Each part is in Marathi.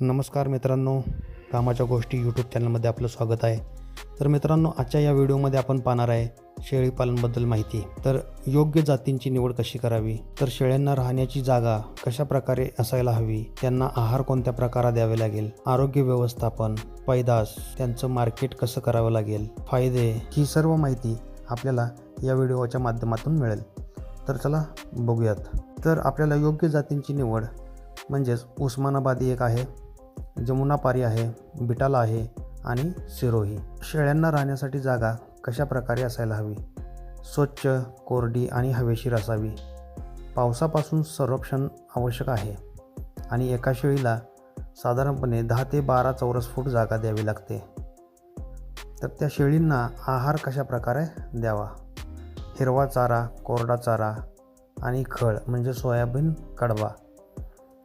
नमस्कार मित्रांनो कामाच्या गोष्टी यूट्यूब चॅनलमध्ये आपलं स्वागत आहे. तर मित्रांनो आजच्या या व्हिडिओमध्ये आपण पाहणार आहे शेळीपालनबद्दल माहिती. तर योग्य जातींची निवड कशी करावी? तर शेळ्यांना राहण्याची जागा कशा प्रकारे असायला हवी? त्यांना आहार कोणत्या प्रकारात द्यावे लागेल? आरोग्य व्यवस्थापन पैदास त्यांचं मार्केट कसं करावं लागेल? फायदे ही सर्व माहिती आपल्याला या व्हिडिओच्या माध्यमातून मिळेल. तर चला बघूयात. तर आपल्याला योग्य जातींची निवड म्हणजेच उस्मानाबादी एक आहे. जमुनापारी आहे बिटाला आहे आणि सिरोही. शेळ्यांना राहण्यासाठी जागा कशा प्रकारे असायला हवी? स्वच्छ कोरडी आणि हवेशीर असावी. पावसापासून संरक्षण आवश्यक आहे आणि एका शेळीला साधारणपणे दहा ते बारा चौरस फूट जागा द्यावी लागते. तर त्या शेळींना आहार कशा प्रकारे द्यावा? हिरवा चारा कोरडा चारा आणि खळ म्हणजे सोयाबीन कडवा.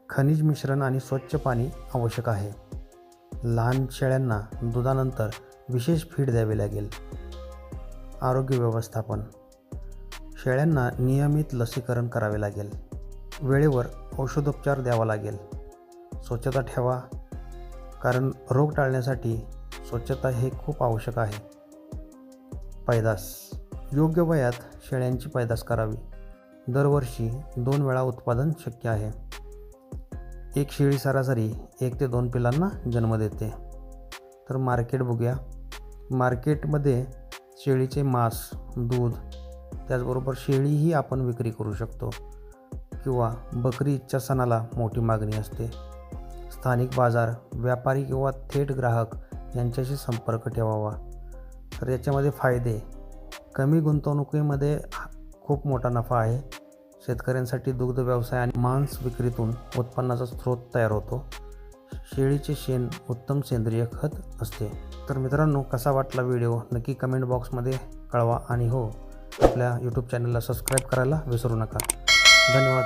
खनिज मिश्रण आणि स्वच्छ पाणी आवश्यक आहे. लहान शेळ्यांना दुधानंतर विशेष फीड द्यावी लागेल. आरोग्य व्यवस्थापन. शेळ्यांना नियमित लसीकरण करावे लागेल. वेळेवर औषधोपचार द्यावा लागेल. स्वच्छता ठेवा. कारण रोग टाळण्यासाठी स्वच्छता हे खूप आवश्यक आहे. पैदास. योग्य वयात शेळ्यांची पैदास करावी. दरवर्षी दोन वेळा उत्पादन शक्य आहे. एक शेळी सरासरी एक ते दोन पिलांना जन्म देते. तर मार्केट बघूया. मार्केटमध्ये शेळीचे मांस दूध त्याचबरोबर शेळीही आपण विक्री करू शकतो किंवा बकरीच्या सणाला मोठी मागणी असते. स्थानिक बाजार व्यापारी किंवा थेट ग्राहक यांच्याशी संपर्क ठेवावा. तर याच्यामध्ये फायदे. कमी गुंतवणुकीमध्ये खूप मोठा नफा आहे. शेतकऱ्यांसाठी दुग्ध व्यवसाय आणि मांस विक्रीतून उत्पन्नाचा स्रोत तयार होतो. शेळीचे शेण उत्तम सेंद्रिय खत असते. तर मित्रांनो कसा वाटला व्हिडिओ? नक्की कमेंट बॉक्समध्ये कळवा. आणि हो आपल्या यूट्यूब चॅनलला सबस्क्राईब करायला विसरू नका. धन्यवाद.